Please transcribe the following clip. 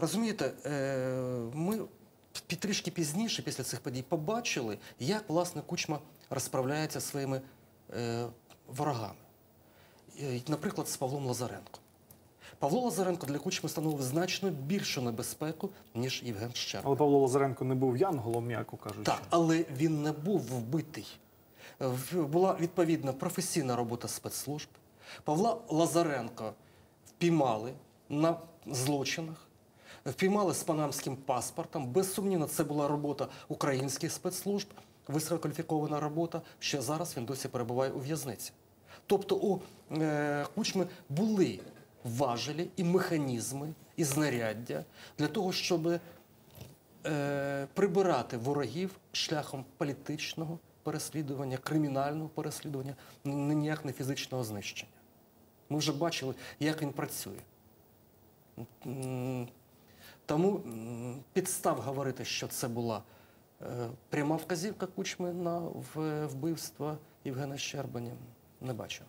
Розумієте, е, ми трішки пізніше, після цих подій, побачили, як власне Кучма розправляється зі своїми е, ворогами. Е, Наприклад, з Павлом Лазаренко. Павло Лазаренко для Кучми становив значно більшу небезпеку, ніж Євген Щерба. Але Павло Лазаренко не був янголом, м'яко кажучи. Так, але він не був вбитий. Була відповідна професійна робота спецслужб. Павла Лазаренка впіймали на злочинах, впіймали з панамським паспортом. Безсумнівно, це була робота українських спецслужб, висококваліфікована робота. Ще зараз він досі перебуває у в'язниці. Тобто у е, Кучми були важелі і механізми, і знаряддя для того, щоб е, прибирати ворогів шляхом політичного переслідування, кримінального переслідування, ніяк не фізичного знищення. Ми вже бачили, як він працює. Тому підстав говорити, що це була е, пряма вказівка Кучми на вбивство Євгена Щербані, не бачу.